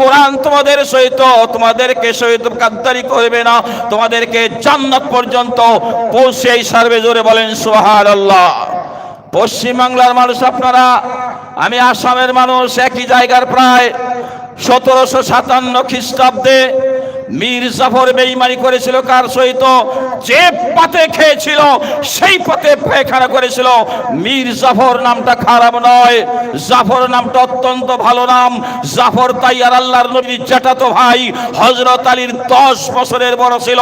কোরআন তোমাদের সহিত, তোমাদেরকে সহিত কাদ্দারি করবে না। তোমাদেরকে জান্নাত পর্যন্ত পৌঁছেই সার্ভে জোরে বলেন সোহার আল্লাহ পশ্চিমবাংলার মানুষ আপনারা, আমি আসামের মানুষ, একই জায়গার প্রায় সতেরোশো সাতান্ন খ্রিস্টাব্দে মীর জাফর বেইমানি করেছিল কার সহিত? যে পাতে খেয়েছিল, সেই পাতে পায়খানা করেছিল। মীর জাফর নামটা খারাপ নয়। জাফর নামটা অত্যন্ত ভালো নাম। জাফর তাইয়ার আল্লাহর নবীর জ্যাঠাতো ভাই হজরত আলীর দশ বছরের বড় ছিল।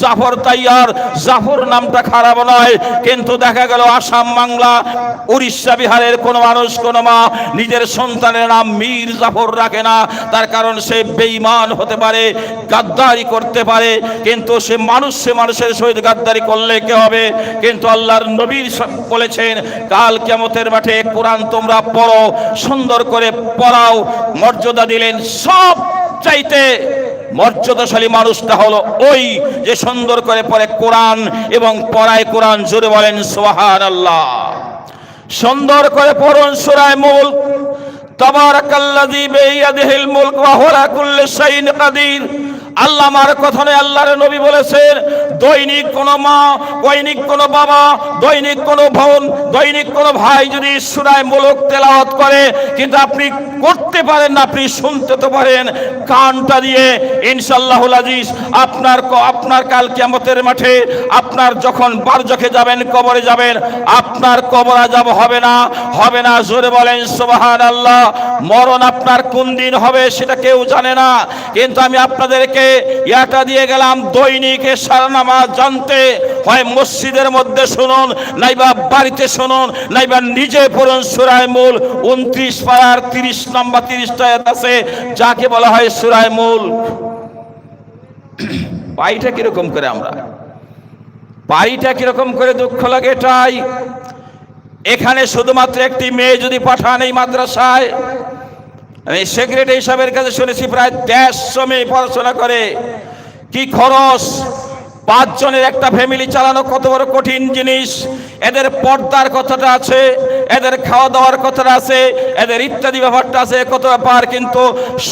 জাফর তাইয়ার জাফর নামটা খারাপ নয়। কিন্তু দেখা গেল আসাম বাংলা, উড়িষ্যা বিহারের কোনো মানুষ, কোনো মা নিজের সন্তানের নাম মীর জাফর রাখে না। তার কারণ সে বেঈমান হতে পারে। গাদ্দারি করতে পারে, কিন্তু সে মানুষ, সে মানুষের সহিত গাদ্দারি করলে কে হবে? কিন্তু আল্লাহর নবীর বলেছেন, কাল কেমতের মাঠে কোরআন তোমরা পড়ো, সুন্দর করে পড়াও, মর্যাদা দিলেন সব চাইতে মর্যাদাশালী মানুষটা হলো ওই যে সুন্দর করে পড়ে কোরআন এবং পড়ায় কোরআন জুড়ে বলেন সোহান আল্লাহ সুন্দর করে পড়ুন সুরায় মুল্ক তাবারাকাল্লাযী বিয়াদিহিল মুলক ওয়া হুয়া কুল্লি কাদির। আল্লাহ আমার কথানে আল্লাহর নবী বলেছেন দৈনিক কোন মা, দৈনিক কোন বাবা, দৈনিক কোন বোন, দৈনিক কোন ভাই যদি সুরায় মুলক তেলাওয়াত করে, কিন্তু আপনি করতে পারেন না, আপনি শুনতে তো পারেন, কানটা দিয়ে ইনশাআল্লাহুল আজিজ, আপনার আপনার কাল কিয়ামতের মাঠে, আপনার যখন বারজখে যাবেন, কবরে যাবেন, আপনার কবর যাব হবে না হবে না, জোরে বলেন সুবহান আল্লাহ মরণ আপনার কোন দিন হবে সেটা কেউ জানে না, কিন্তু আমি আপনাদেরকে ইয়াটা দিয়ে গেলাম, দৈনিক সারা নামাজ জানতে হয়, মসজিদের মধ্যে শুনুন, নাইবা বাড়িতে শুনুন, নাইবা নিজে পড়ুন সুরায় মূল, উনত্রিশ পাড়ার তিরিশ নম্বর তিরিশটা আছে, যাকে বলা হয় সুরায় মূল। পাইটা কীরকম করে আমরা? পাইটা কীরকম করে দুঃখ লাগে এটাই। এখানে শুধুমাত্র একটি মেয়ে যদি পাঠান এই মাদ্রাসায়, আমি সেক্রেটারি সাহেবের কাছে শুনেছি, প্রায় দেড়শো মেয়ে পড়াশোনা করে। কি খরচ? পাঁচজনের একটা ফ্যামিলি চালানো কত বড় কঠিন জিনিস। এদের পর্দার কথাটা আছে, এদের খাওয়া দাওয়ার কথাটা আছে, এদের ইত্যাদি ব্যাপারটা আছে, কত ব্যাপার, কিন্তু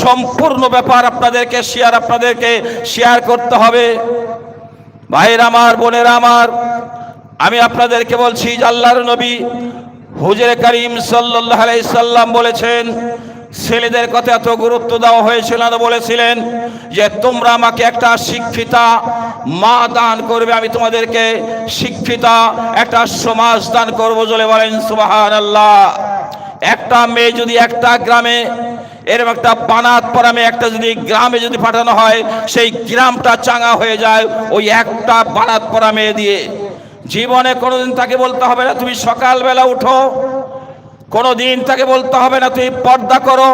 সম্পূর্ণ ব্যাপার আপনাদেরকে শেয়ার আপনাদেরকে শেয়ার করতে হবে। ভাইয়ের আমার, বোনের আমার, আমি আপনাদেরকে বলছি যে আল্লাহর নবী হুজুর করিম সাল্লাল্লাহু আলাইহি সাল্লাম বলেছেন ছেলেদের কথা এত গুরুত্ব দেওয়া হয়েছিল না, বলেছিলেন যে তোমরা আমাকে একটা শিক্ষিতা মা দান করবে, আমি তোমাদেরকে শিক্ষিতা একটা সমাজ দান করব বলে বলেন, সুবহানাল্লাহ। একটা মেয়ে যদি একটা গ্রামে, এরকম একটা বানাত পরামে একটা যদি গ্রামে যদি পাঠানো হয়, সেই গ্রামটা চাঙা হয়ে যায় ওই একটা বানাত পরা মেয়ে দিয়ে। জীবনে কোনোদিন তাকে বলতে হবে না, তুমি সকালবেলা উঠো কোনোদিন তাকে বলতে হবে না তুমি পর্দা করো,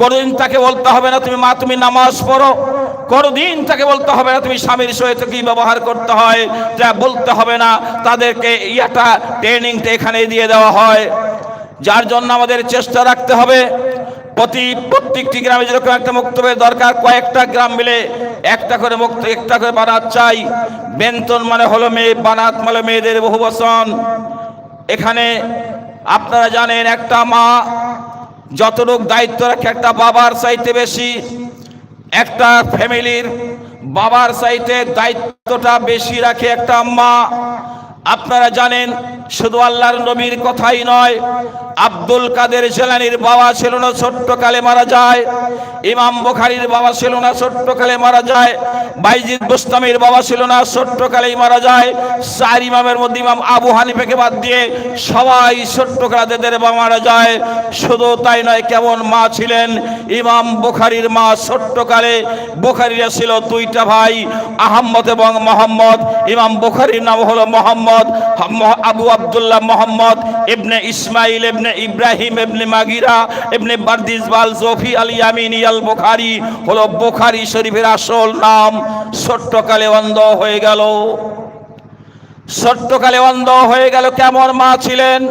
কোনোদিন তাকে বলতে হবে না তুমি মা, তুমি নামাজ পড়ো, কোনোদিন তাকে বলতে হবে না তুমি স্বামীর সহিত কি ব্যবহার করতে হয়, যা বলতে হবে না, তাদেরকে ইয়াটা ট্রেনিংটা এখানে দিয়ে দেওয়া হয়। যার জন্য আমাদের চেষ্টা রাখতে হবে, প্রতি, প্রত্যেকটি গ্রামে যেরকম একটা মুক্তবের দরকার, কয়েকটা গ্রাম মিলে একটা করে মুক্ত, একটা করে বানাত চাই। বেন্তন মানে হলো মেয়ে, বানাত মানে মেয়েদের বহু বচন এখানে আপনারা জানেন একটা মা যতটুক দায়িত্ব রাখে একটা বাবার চাইতে বেশি, একটা ফ্যামিলির বাবার চাইতে দায়িত্বটা বেশি রাখে একটা মা। আপনারা জানেন, শুধু আল্লাহর নবীর কথাই নয়, আব্দুল কাদের জেলানির বাবা ছিল না, ছোট্টকালে মারা যায়, ইমাম বুখারীর বাবা ছিল না, ছোট্টকালে মারা যায়, বাইজিদ বুস্তামির বাবা ছিল না, ছোট্টকালেই মারা যায়, চার ইমামের মধ্যে ইমাম আবু হানিফাকে বাদ দিয়ে সবাই ছোট্টকালেদের বাবা মারা যায়, শুধু তাই নয়, কেমন মা ছিলেন, ইমাম বুখারীর মা ছোট্টকালে, বুখারীরা ছিল দুইটা ভাই, আহম্মদ এবং মোহাম্মদ, ইমাম বুখারীর নাম হলো মোহাম্মদ। হাম- Abu Abdullah Muhammad, ibn Ismail, ibn Ibrahim, ibn Mughira, ibn Bardizbah Jufi al Yamani al Bukhari হলো বুখারী শরীফের আসল নাম। ছোট্টকালে অন্ধ হয়ে গেল। ছোট্টকালে অন্ধ হয়ে গেল কেমন মা ছিলেন?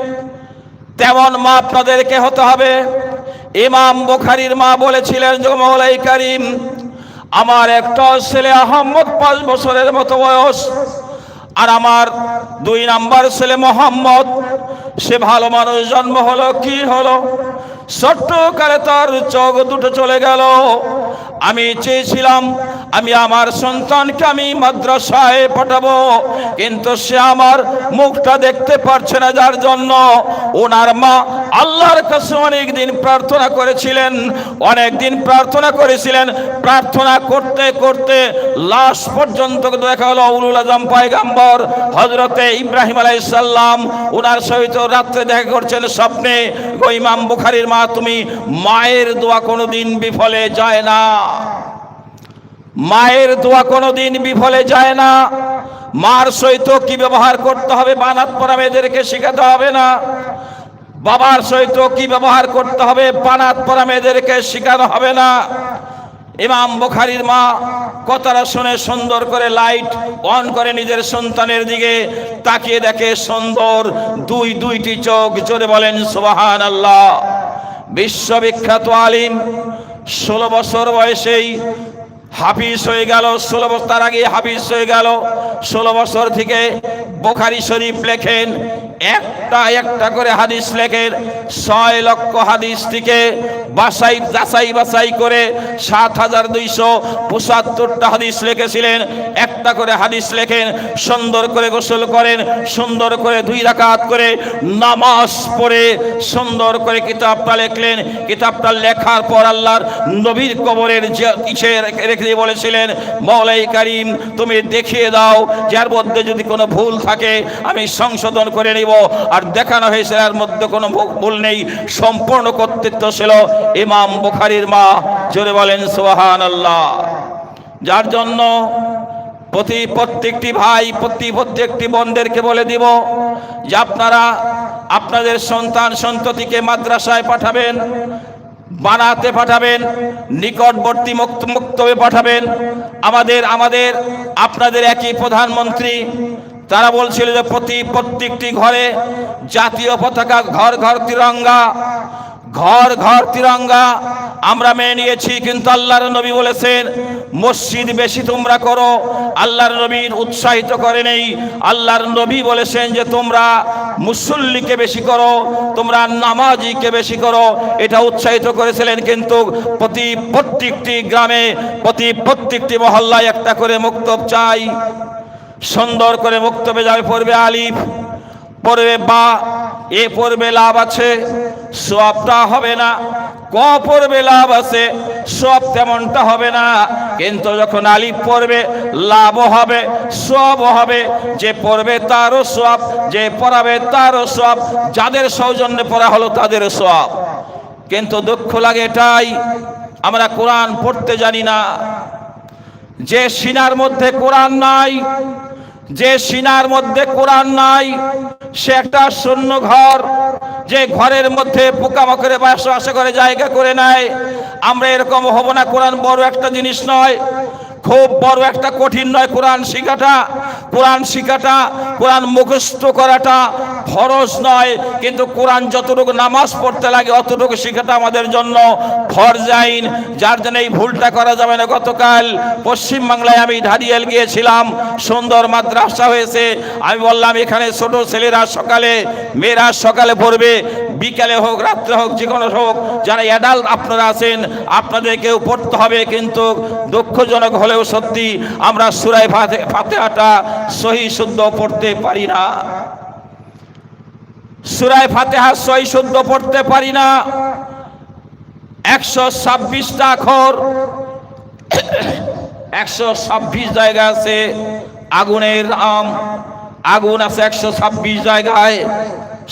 তেমন মা আপনাদেরকে হতে হবে। ইমাম বুখারীর মা বলেছিলেন মৌলাই করিম, আমার একটা ছেলে আহম্মদ পাঁচ বছরের মতো বয়স। আর আমার দুই নাম্বার ছেলে মোহাম্মদ, সে ভালো মানুষ, জন্ম হলো, কি হলো? ছোট্ট কালে তার চোখ দুটো চলে গেল। আমি চেয়েছিলাম, আমি আমার সন্তানকে আমি মাদ্রাসায় পাঠাবো, কিন্তু সে আমার মুখটা দেখতে পারছে না, যার জন্য ওনার মা আল্লাহর কাছে অনেক দিন প্রার্থনা করেছিলেন, অনেক দিন প্রার্থনা করেছিলেন, প্রার্থনা করতে করতে লাশ পর্যন্ত দেখা হলো উলুল আজম পায়গাম্বর হজরতে ইব্রাহিম আলাইসাল্লাম ওনার সহিত রাত্রে দেখা করছেন স্বপ্নে ইমাম বুখারির মা, তুমি মায়ের দোয়া কোনোদিন বিফলে যায় না। মায়ের দোয়া কোনোদিন বিফলে যায় না। মার সহিত কি ব্যবহার করতে হবে বানাত পরা মেয়েদেরকে শেখাতে হবে না। বাবার সহিত কি ব্যবহার করতে হবে বানাত পরা মেয়েদেরকে শেখানো হবে না। ইমাম বুখারির মা কথাটা শুনে সুন্দর করে লাইট অন করে নিজের সন্তানের দিকে তাকিয়ে দেখে সুন্দর দুই দুইটি চোখ জোরে বলেন সুবাহান আল্লাহ বিশ্ববিখ্যাত আলিম ষোলো বছর বয়সেই হাফিজ হয়ে গেল, ষোলো বছর তার আগে হাফিজ হয়ে গেল। ষোলো বছর থেকে বোখারি শরীফ লেখেন একটা একটা করে হাদিস লেখেন ছয় লক্ষ হাদিস থেকে বাসাই যাচাই বাছাই করে সাত হাজার দুইশো পঁচাত্তরটা হাদিস লিখেছিলেন। একটা করে হাদিস লেখেন, সুন্দর করে গোসল করেন, সুন্দর করে দুই রাকাত করে নামাজ পড়ে সুন্দর করে কিতাবটা লেখলেন। কিতাবটা লেখার পর আল্লাহর নবীর কবরের যে ইসে রেখে দিয়ে বলেছিলেন, মৌলাই করিম, তুমি দেখিয়ে দাও, যার মধ্যে যদি কোনো ভুল থাকে, আমি সংশোধন করে নিব। আর দেখানো হয়েছে, এর মধ্যে কোনো ভুল নেই। সম্পূর্ণ কর্তৃত্ব ছিল ইমাম বুখারির মা। জোরে বলেন সোহান আল্লাহ যার জন্য প্রতি প্রত্যেকটি ভাই, প্রতি প্রত্যেকটি বোনদেরকে বলে দিব যে আপনারা আপনাদের সন্তান, সন্ততিকে মাদ্রাসায় পাঠাবেন, বানাতে পাঠাবেন, নিকটবর্তী মুক্ত মুক্তবে পাঠাবেন। আমাদের আমাদের, আপনাদের একই প্রধানমন্ত্রী তারা বলছিল যে প্রতি প্রত্যেকটি ঘরে জাতীয় পতাকা, ঘর ঘর তিরঙ্গা, ঘর ঘর তিরঙ্গা আমরা মেনে নিয়েছি, কিন্তু আল্লাহর নবী বলেছেন, মসজিদ বেশি তোমরা করো, আল্লাহর নবীর উৎসাহিত করে নেই। আল্লাহর নবী বলেছেন যে তোমরা মুসল্লিকে বেশি করো, তোমরা নামাজিকে বেশি করো। এটা উৎসাহিত করেছিলেন কিন্তু প্রতি প্রত্যেকটি গ্রামে, প্রতি প্রত্যেকটি মহল্লায় একটা করে মুক্তব চাই। সুন্দর করে মুক্তবে যাবে, পড়বে আলিফ, পড়বে বা, এ পড়বে লাভ আছে সবটা হবে না, ক পড়বে লাভ আছে সব তেমনটা হবে না, কিন্তু যখন আলিফ পড়বে, লাভও হবে সব হবে, যে পড়বে তারও সব যে পড়াবে তারও সব যাদের সৌজন্যে পড়া হলো তাদেরও সব কিন্তু দুঃখ লাগে এটাই, আমরা কোরআন পড়তে জানি না, যে সিনার মধ্যে কোরআন নাই যে সিনার মধ্যে কোরআন নাই, সে একটা শূন্য ঘর, যে ঘরের মধ্যে পোকামাকড়ে বাস করে, জায়গা করে নেয়। আমরা এরকম হব না, কোরআন বড় একটা জিনিস নয়। খুব বড় একটা কঠিন নয় কোরআন শিখাটা কোরআন শিখাটা, কোরআন মুখস্থ করাটা ফরজ নয়। কিন্তু কোরআন যতটুকু নামাজ পড়তে লাগে, অতটুকু শিখাটা আমাদের জন্য ফরজ আইন। যার জন্য এই ভুলটা করা যাবে না। গতকাল পশ্চিম বাংলায় আমি ধারিয়াল গিয়েছিলাম, সুন্দর মাদ্রাসা হয়েছে। আমি বললাম, এখানে ছোট ছেলেরা সকালে, মেয়েরা সকালে পড়বে। বিকালে হোক, রাত্রে হোক যে কোনো হোক, যারা অ্যাডাল্ট আপনারা আছেন, আপনাদেরকেও পড়তে হবে। কিন্তু দুঃখজনক হলেও সত্যি আমরা সুরাই ফাতে ফাতেহাটা সহি শুদ্ধ পড়তে পারি না। সুরায় ফাতেহা সহি শুদ্ধ পড়তে পারি না। একশো ছাব্বিশটা আখর, একশো ছাব্বিশ জায়গা আছে আগুনের আম আগুন আছে একশো ছাব্বিশ জায়গায়।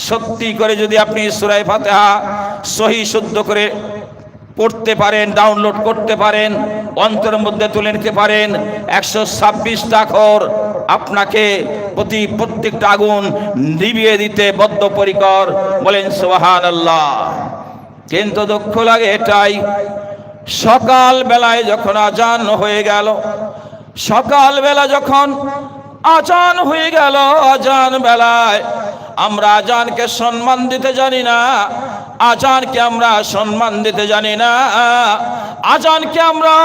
সত্যি করে যদি আপনি সুরাই ফাতেহা সহি শুদ্ধ করে পড়তে পারেন ডাউনলোড করতে পারেন, অন্তরের মধ্যে তুলে নিতে পারেন। একশো ছাব্বিশটা আখর আপনাকে প্রতি প্রত্যেকটা আগুন নিবিয়ে দিতে বদ্ধপরিকর। বলেন সোহান আল্লাহ কিন্তু দুঃখ লাগে এটাই সকাল বেলায় যখন আজান হয়ে গেল সকাল বেলা যখন আজান হয়ে গেল আজান বেলায়। আমরা আজানকে সম্মান দিতে জানি না। আজানকে আমরা সম্মান দিতে জানি না। আজানকে আমরা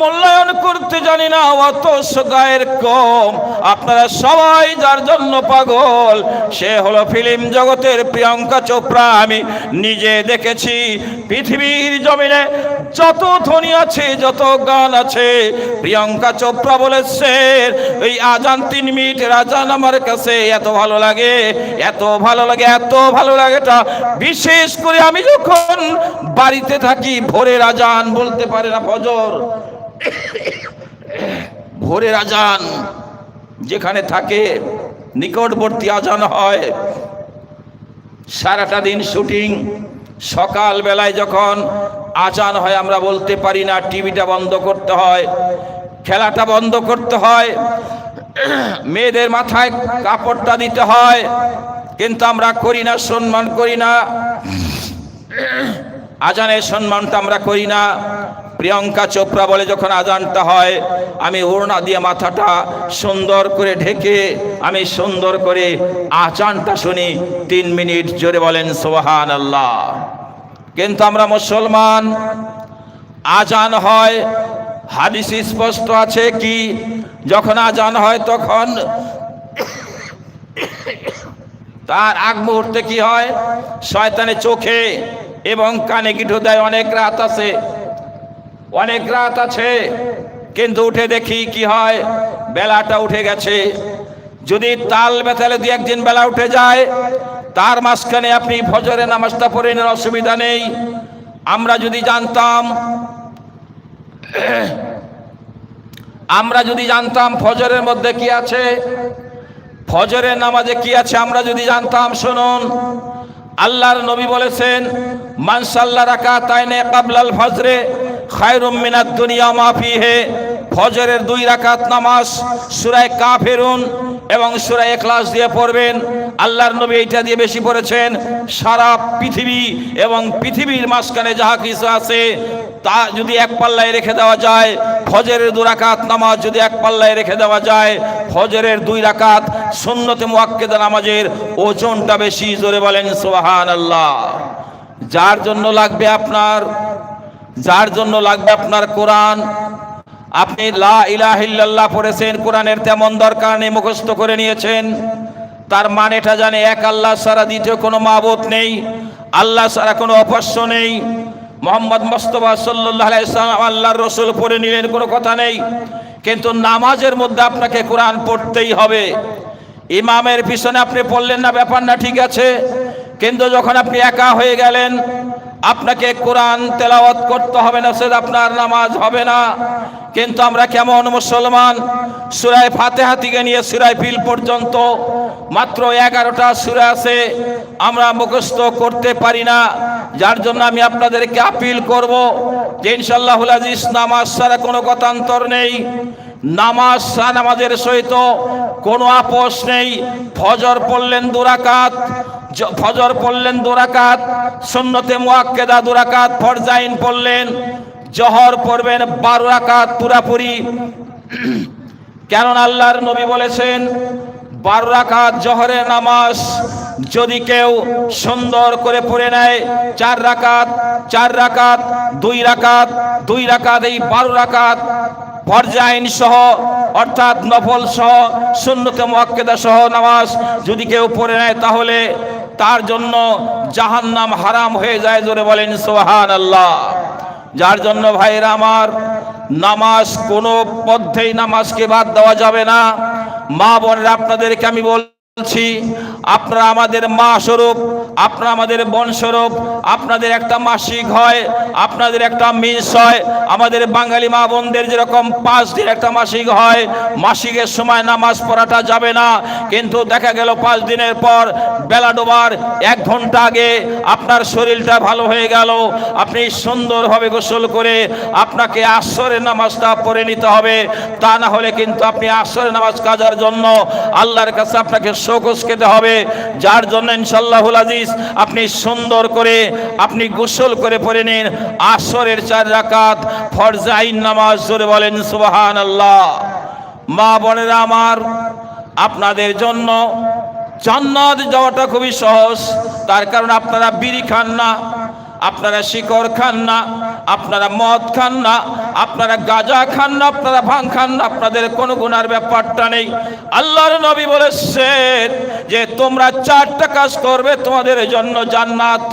মূল্যায়ন করতে জানি না অত গায়ের কম। আপনারা সবাই যার জন্য পাগল, সে হলো ফিল্ম জগতের প্রিয়ঙ্কা চোপড়া। আমি নিজে দেখেছি পৃথিবীর জমিনে যত ধ্বনি আছে, যত গান আছে, প্রিয়ঙ্কা চোপড়া বলেছে এই আজান তিন মিনিট, আজান আমার কাছে এত ভালো লাগে, এত ভালো লাগে, এত ভালো লাগে তা বিশেষ করে আমি যখন বাড়িতে থাকি, ভোরের আজান বলতে পারে না ফজর। ভোরের আজান যেখানে থাকে, নিকটবর্তী আজান হয়। সারাটা দিন শুটিং। সকাল বেলায় যখন আজান হয়, আমরা বলতে পারি না, টিভিটা বন্ধ করতে হয়, খেলাটা বন্ধ করতে হয়। মেয়েদের মাথায় কাপড়টা দিতে হয়, কিন্তু আমরা করি না, সম্মান করি না। আজানের সম্মানটা আমরা করি না। প্রিয়ঙ্কা চোপড়া বলে যখন আজানটা হয়, আমি ওড়না দিয়ে মাথাটা সুন্দর করে ঢেকে, আমি সুন্দর করে আজানটা শুনি। তিন মিনিট জোরে বলেন সোহান আল্লাহ কিন্তু আমরা মুসলমান, আজান হয়, হাদিস স্পষ্ট আছে কি? যখন আজান হয় তখন তার আগ মুহূর্তে কি হয়? শয়তানের চোখে এবং কানে কিঠো দেয়, অনেক রাত আছে। অনেক রাত আছে, কিন্তু উঠে দেখি কি হয়, বেলাটা উঠে গেছে। যদি তাল বেতালে দু একদিন বেলা উঠে যায়, তার মাঝখানে আপনি ফজরে নামাজটা পড়ে নেন, অসুবিধা নেই। আমরা যদি জানতাম, আমরা যদি জানতাম ফজরের মধ্যে কি আছে, ফজরের নামাজে কি আছে, আমরা যদি জানতাম, শুনুন আল্লাহর নবী বলেছেন মানসাল্লা রাকা তাইনে কাবলাল ফজরে খায়রুম মিনাদ দুনিয়া মাফি হে ফজরের দুই রাকাত নামাজ, সুরায় কা ফেরুন এবং সুরায় এখলাস দিয়ে পড়বেন। আল্লাহর নবী এইটা দিয়ে বেশি পড়েছেন, সারা পৃথিবী এবং পৃথিবীর মাঝখানে যাহা কিছু আছে, তা যদি এক পাল্লায় রেখে দেওয়া যায়, ফজরের দু রাকাত নামাজ যদি এক পাল্লায় রেখে দেওয়া যায়, ফজরের দুই রাকাত সুন্নতে মুয়াক্কেদা নামাজের ওজনটা বেশি, জোরে বলেন সুবহান আল্লাহ যার জন্য লাগবে আপনার, যার জন্য লাগবে আপনার কোরআন আপনি লা ইলাহা ইল্লাল্লাহ পড়েছেন, কোরআনের তেমন দরকার নেই, মুখস্থ করে নিয়েছেন। তার মানেটা জানে এক, আল্লাহ সারা দ্বিতীয় কোনো মাবুদ নেই, আল্লাহ সারা কোনো অপস্য নেই। মোহাম্মদ মোস্তফা সাল্লাহ আলাইসালাম আল্লাহর রসুল পড়ে নিলেন, কোনো কথা নেই। কিন্তু নামাজের মধ্যে আপনাকে কোরআন পড়তেই হবে। ইমামের পিছনে আপনি পড়লেন না, ব্যাপার না, ঠিক আছে। কিন্তু যখন আপনি একা হয়ে গেলেন আপনাকে কোরআন তেলাওয়াত করতে হবে না সেটা আপনার নামাজ হবে না। কিন্তু আমরা কেমন মুসলমান? সুরায় ফাতেহা থেকে নিয়ে সুরায় ফিল পর্যন্ত মাত্র এগারোটা সুরা আছে, আমরা মুখস্থ করতে পারি না। যার জন্য আমি আপনাদেরকে আপিল করব যে ইনশাল্লাহুল নামাজ ছাড়া কোনো কথান্তর নেই। নামাজ, নামাজের সহিত কোনো আপোষ নেই। ফজর পড়লেন দুরাকাত ফজর পড়লেন দুরাকাত সুন্নতে মুয়াক্কেদা দুরাকাত ফরজাইন পড়লেন, জহর পড়বেন বারো রাকাত পুরাপুরি। কেন আল্লাহর নবী বলেছেন বারো রাকাত জহরের নামাজ যদি কেউ সুন্দর করে পড়ে নেয়, চার রাকাত চার রাকাত, দুই রাকাত দুই রাকাত, এই বারো রাকাত ফরজাইন সহ, অর্থাৎ নফল সহ, সুন্নতে মুয়াক্কেদা সহ নামাজ যদি কেউ পড়ে নেয়, তাহলে তার জন্য জাহান্নাম হারাম হয়ে যায়, জোরে বলেন সোহান আল্লাহ যার জন্য ভাইরা আমার নামাজ কোনো পথেই নামাজকে বাদ দেওয়া যাবে না। মা বোনেরা, আপনাদেরকে আমি বলছি, আপনারা আমাদের মা স্বরূপ আপনারা আমাদের বোন স্বরূপ আপনাদের একটা মাসিক হয়, আপনাদের একটা মিস হয়, আমাদের বাঙালি মা বোনদের যেরকম পাঁচ দিন একটা মাসিক হয়, মাসিকের সময় নামাজ পড়াটা যাবে না, কিন্তু দেখা গেল পাঁচ দিনের পর বেলা ডোবার, এক ঘণ্টা আগে আপনার শরীরটা ভালো হয়ে গেল, আপনি সুন্দরভাবে গোসল করে আপনাকে আসরের নামাজটা পড়ে নিতে হবে, তা না হলে কিন্তু আপনি আসরের নামাজ কাজার জন্য আল্লাহর কাছে আপনাকে শোকস খেতে হবে, যার জন্য ইনশাল্লাহুল আজিজ আপনি সুন্দর করে, আপনি গোসল করে পড়ে নিন। আসরের চার রাকাত ফরজাইন নামাজ জোরে বলেন সুবহান আল্লাহ মা বোনেরা আমার, আপনাদের জন্য জান্নাত যাওয়াটা খুবই সহজ। তার কারণ আপনারা বিড়ি খান না। আপনারা শিকড় খান না, আপনারা মদ খান না, আপনারা গাজা খান না, আপনারা ভাং খান না, আপনাদের কোনো গুনার ব্যাপারটা নেই। আল্লাহর নবী বলেছেন যে, তোমরা চারটা কাজ করবে তোমাদের জন্য জান্নাত।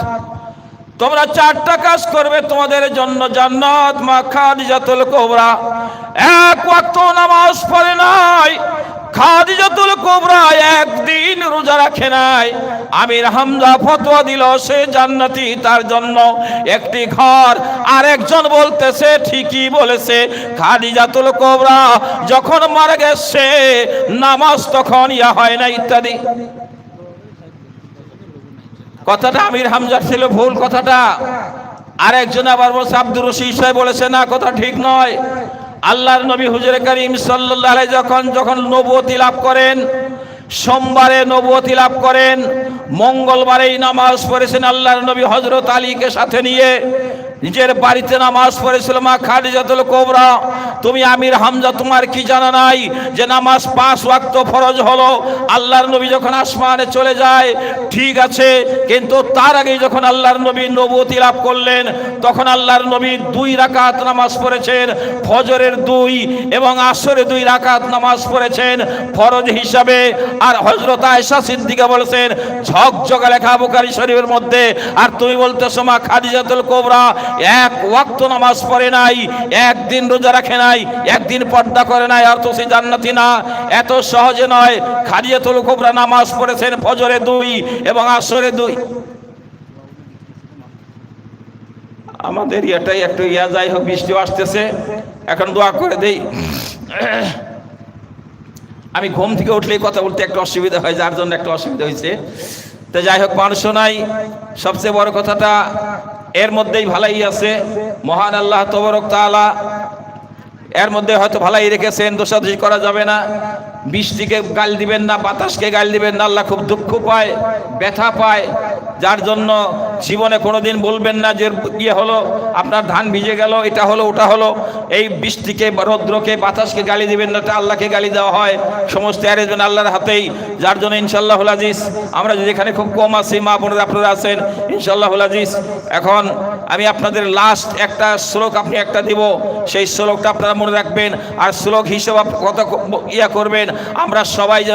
তোমরা চারটা কাজ করবে তোমাদের জন্য জান্নাত। মা খাদিজাতুল কোবরা এক ওয়াক্ত নামাজ পড়ে নাই খাদিজাতুল কোবরা একদিন রোজা রাখে নাই। আমির হামজা ফতোয়া দিল, সে জান্নাতি তার জন্য একটি ঘর। আর একজন বলতেছে, ঠিকই বলেছে, খাদিজাতুল কোবরা যখন মারা গেছে, নামাজ তখন ইয়া হয় না ইত্যাদি। কথাটা আমির হামজার ছিল ভুল কথাটা। আরেকজন আবার বলছে, আব্দুর রশিদ সাহেব বলেছে, না, কথা ঠিক নয়। আল্লাহর নবী হুজুর করিম সাল্লাল্লাহু যখন যখন নবতি লাভ করেন, সোমবারে নবুয়তি লাভ করেন, মঙ্গলবারেই নামাজ পড়েছেন আল্লাহর নবী হযরত আলীকে সাথে নিয়ে নিজের বাড়িতে নামাজ পড়েছিল মা খাদিজাতুল কোবরা। তুমি আমির হামজা, তোমার কি জানা নাই যে নামাজ পাঁচ ওয়াক্ত ফরজ হলো? আল্লাহর নবী যখন আসমানে চলে যায়, ঠিক আছে, কিন্তু তার আগে যখন আল্লাহর নবী নবতি লাভ করলেন, তখন আল্লাহর নবী দুই রাকাত নামাজ পড়েছেন, ফজরের দুই এবং আসরে দুই রাকাত নামাজ পড়েছেন ফরজ হিসাবে। আর হজরত আয়েশা সিদ্দিকা বলেছেন, ঝকঝকা লেখা বুকারি শরীফের মধ্যে, আর তুমি বলতেছো মা খাদিজাতুল কোবরা এক ওয়াক্ত নামাজ পড়ে নাই, একদিন রোজা রাখে নাই, একদিন পর্দা করে নাই তো সে জান্নাতি না। এত সহজে নয়, খাদিজাতুল কোবরা নামাজ পড়েছেন ফজরে দুই এবং আসরে দুই। আমাদের এটাই একটু ইয়া, যাই হোক বৃষ্টি আসতেছে। এখন দোয়া করে দেই। আমি ঘুম থেকে উঠলেই কথা বলতে একটু অসুবিধা হয়, যার জন্য একটু অসুবিধা হয়েছে। তো যাই হোক মানুষ নাই। সবচেয়ে বড় কথাটা এর মধ্যেই ভালাই আছে। মহান আল্লাহ তবরক তাআলা এর মধ্যে হয়তো ভালাই রেখেছেন, দোষাদোষি করা যাবে না। বৃষ্টিকে গাল দিবেন না, বাতাসকে গাল দিবেন না, আল্লাহ খুব দুঃখ পায়, ব্যথা পায়। যার জন্য জীবনে কোনোদিন বলবেন না যে ইয়ে হলো, আপনার ধান ভিজে গেল, এটা হলো, ওটা হলো। এই বৃষ্টিকে, রৌদ্রকে, বাতাসকে গালি দিবেন না, এটা আল্লাহকে গালি দেওয়া হয়। সমস্ত অ্যারেঞ্জমেন্ট আল্লাহর হাতেই। যার জন্য ইনশাল্লাহ আজিজ, আমরা যদি এখানে খুব কম আছি, মা বোনেরা আপনারা আছেন ইনশাল্লাহ আজিজ। এখন আমি আপনাদের লাস্ট একটা শ্লোক আপনি একটা দিব, সেই শ্লোকটা আপনারা মনে রাখবেন আর শ্লোক হিসেবে কত ইয়া করবেন আমরা সবাই যেন